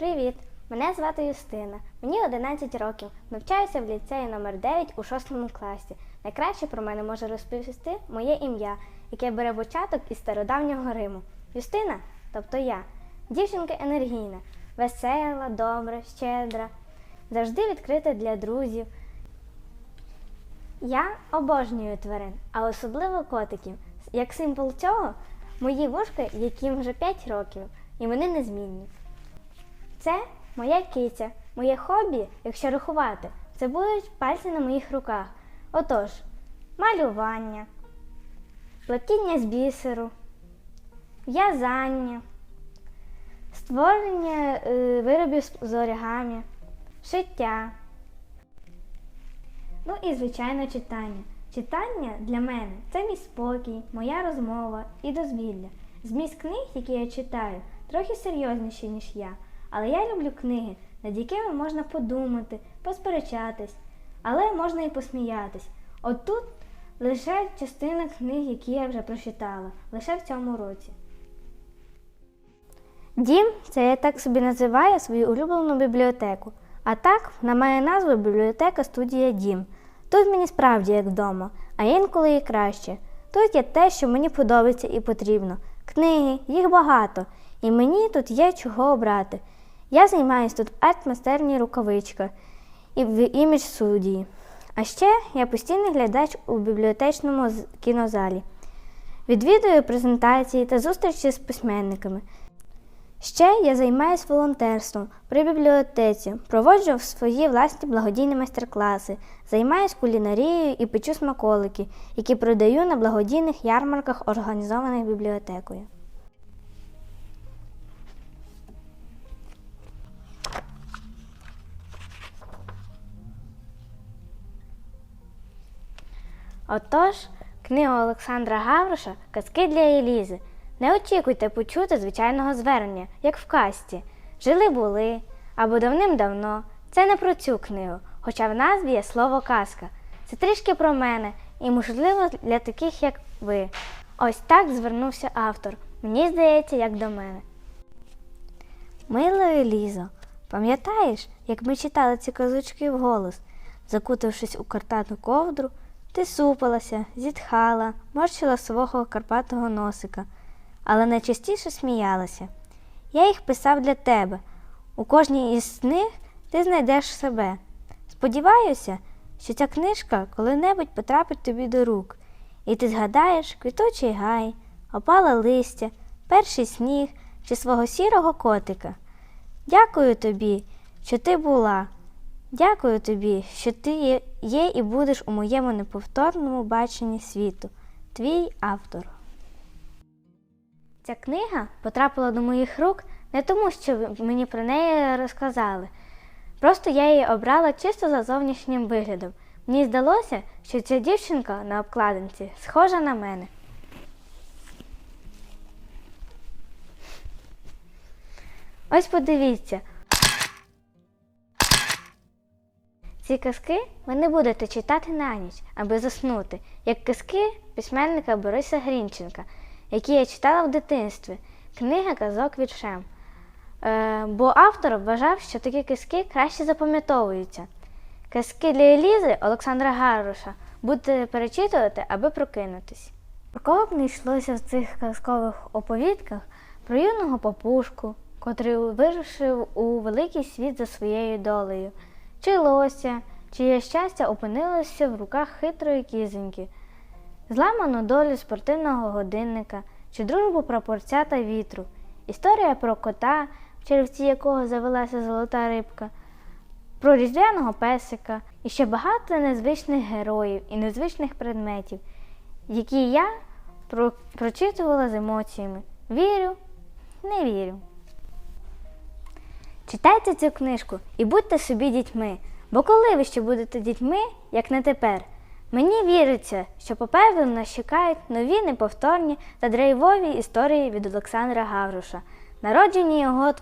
Привіт! Мене звати Юстина. Мені 11 років. Навчаюся в ліцеї номер 9 у 6 класі. Найкраще про мене може розповісти моє ім'я, яке бере початок із стародавнього Риму. Юстина, тобто я, дівчинка енергійна, весела, добра, щедра, завжди відкрита для друзів. Я обожнюю тварин, а особливо котиків. Як символ цього, мої вушка, яким вже 5 років, і вони незмінні. Це моя киця. Моє хобі, якщо рахувати, це будуть пальці на моїх руках. Отож, малювання, плетіння з бісеру, в'язання, створення е, виробів з оригамі, шиття. Ну і, звичайно, читання. Читання для мене це мій спокій, моя розмова і дозвілля. Зміст книг, які я читаю, трохи серйозніші, ніж я. Але я люблю книги, над якими можна подумати, посперечатись, але можна і посміятись. От тут лише частина книг, які я вже прочитала, лише в цьому році. Дім це я так собі називаю свою улюблену бібліотеку. А так, вона має назву бібліотека студія Дім. Тут мені справді як вдома, а інколи і краще. Тут є те, що мені подобається і потрібно. Книги, їх багато, і мені тут є чого обрати. Я займаюся тут в арт-майстерні рукавичка і в імідж студії. А ще я постійний глядач у бібліотечному кінозалі. Відвідую презентації та зустрічі з письменниками. Ще я займаюся волонтерством при бібліотеці, проводжу свої власні благодійні майстер-класи, займаюся кулінарією і печу смаколики, які продаю на благодійних ярмарках, організованих бібліотекою. Отож, книга Олександра Гавроша Казки для Елізи. Не очікуйте почути звичайного звернення, як в касті. Жили були або давним-давно. Це не про цю книгу, хоча в назві є слово казка. Це трішки про мене і, можливо, для таких, як ви. Ось так звернувся автор. Мені здається, як до мене. Мила Елізо, пам'ятаєш, як ми читали ці казочки вголос, закутавшись у картату ковдру, ти супилася, зітхала, морщила свого карпатого носика, але найчастіше сміялася. Я їх писав для тебе. У кожній із них ти знайдеш себе. Сподіваюся, що ця книжка коли-небудь потрапить тобі до рук, і ти згадаєш квіточий гай, опале листя, перший сніг чи свого сірого котика. Дякую тобі, що ти була. Дякую тобі, що ти є, і будеш у моєму неповторному баченні світу. Твій автор. Ця книга потрапила до моїх рук не тому, що мені про неї розказали. Просто я її обрала чисто за зовнішнім виглядом. Мені здалося, що ця дівчинка на обкладинці схожа на мене. Ось подивіться. Ці казки ви не будете читати на ніч, аби заснути, як казки письменника Бориса Грінченка, які я читала в дитинстві, книга казок віршем. Е, бо автор вважав, що такі казки краще запам'ятовуються. Казки для Елізи Олександра Гаруша будете перечитувати, аби прокинутись. Про кого б не йшлося в цих казкових оповідках про юного папушку, котрий вирушив у великий світ за своєю долею, чи лося, чиє щастя опинилося в руках хитрої кізоньки, зламану долю спортивного годинника чи дружбу прапорця та вітру, історія про кота, в черевці якого завелася золота рибка, про різдвяного песика і ще багато незвичних героїв і незвичних предметів, які я прочитувала з емоціями. Вірю, не вірю. Читайте цю книжку і будьте собі дітьми, бо коли ви ще будете дітьми, як не тепер, мені віриться, що попереду нас чекають нові неповторні та драйвові історії від Олександра Гавруша, народжені його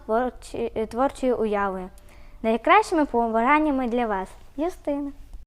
творчою уявою, найкращими побораннями для вас, Юстина.